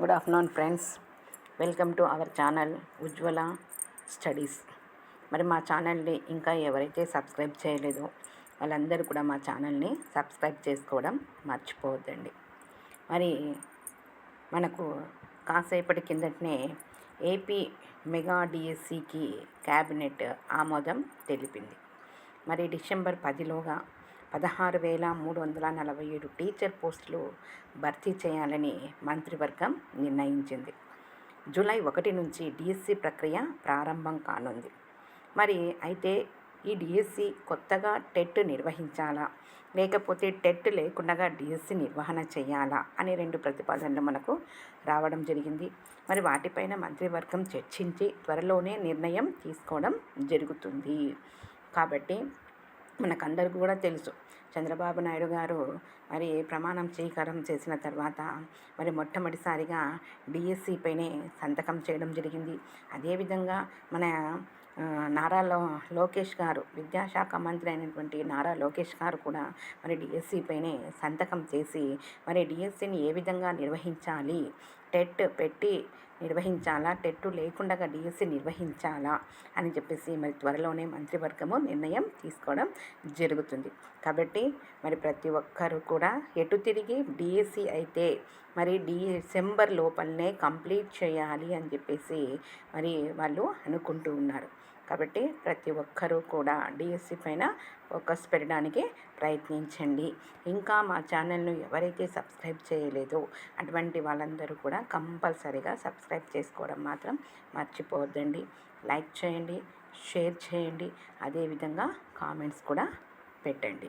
Good afternoon friends welcome to our channel Ujwala studies మరి మా ఛానల్ని ఇంకా ఎవరైతే సబ్స్క్రైబ్ చేయలేదో వాళ్ళందరూ కూడా మా ఛానల్ని సబ్స్క్రైబ్ చేసుకోవడం మర్చిపోవద్దండి. మరి మనకు కాసేపటి కిందటనే ఏపీ మెగా డిఎస్సికి క్యాబినెట్ ఆమోదం తెలిపింది. మరి డిసెంబర్ పదిలోగా పదహారు వేల మూడు వందల నలభై ఏడు టీచర్ పోస్టులు భర్తీ చేయాలని మంత్రివర్గం నిర్ణయించింది. జూలై ఒకటి నుంచి డిఎస్సి ప్రక్రియ ప్రారంభం కానుంది. మరి అయితే ఈ డిఎస్సి కొత్తగా టెట్ నిర్వహించాలా? లేకపోతే టెట్ లేకుండా డిఎస్సి నిర్వహణ చేయాలా? అనే రెండు ప్రతిపాదనలు మనకు రావడం జరిగింది. మరి వాటిపైన మంత్రివర్గం చర్చించి త్వరలోనే నిర్ణయం తీసుకోవడం జరుగుతుంది. కాబట్టి మనకందరికీ కూడా తెలుసు. చంద్రబాబు నాయుడు గారు మరి ప్రమాణం స్వీకారం చేసిన తర్వాత మరి మొట్టమొదటిసారిగా డిఎస్సి పైనే సంతకం చేయడం జరిగింది. అదేవిధంగా మన నారా లో లోకేష్ గారు విద్యాశాఖ మంత్రి అయినటువంటి నారా లోకేష్ గారు కూడా మరి డిఎస్సి పైనే సంతకం చేసి మరి డిఎస్సిని ఏ విధంగా నిర్వహించాలి టెట్ పెట్టి నిర్వహించాలా? టెట్టు లేకుండా డిఎస్సి నిర్వహించాలా? అని చెప్పేసి మరి త్వరలోనే మంత్రివర్గము నిర్ణయం తీసుకోవడం జరుగుతుంది. కాబట్టి మరి ప్రతి ఒక్కరు కూడా ఎటు తిరిగి డిఎస్సి అయితే మరి డిసెంబర్ లోపలనే కంప్లీట్ చేయాలి అని చెప్పేసి మరి వాళ్ళు అనుకుంటూ ఉన్నారు. కాబట్టి ప్రతి ఒక్కరూ కూడా డిఎస్సి పైన ఫోకస్ పెట్టడానికి ప్రయత్నించండి. ఇంకా మా ఛానల్ను ఎవరైతే సబ్స్క్రైబ్ చేయలేదో అటువంటి వాళ్ళందరూ కూడా కంపల్సరీగా సబ్స్క్రైబ్ చేసుకోవడం మాత్రం మర్చిపోవద్దండి. లైక్ చేయండి షేర్ చేయండి అదేవిధంగా కామెంట్స్ కూడా పెట్టండి.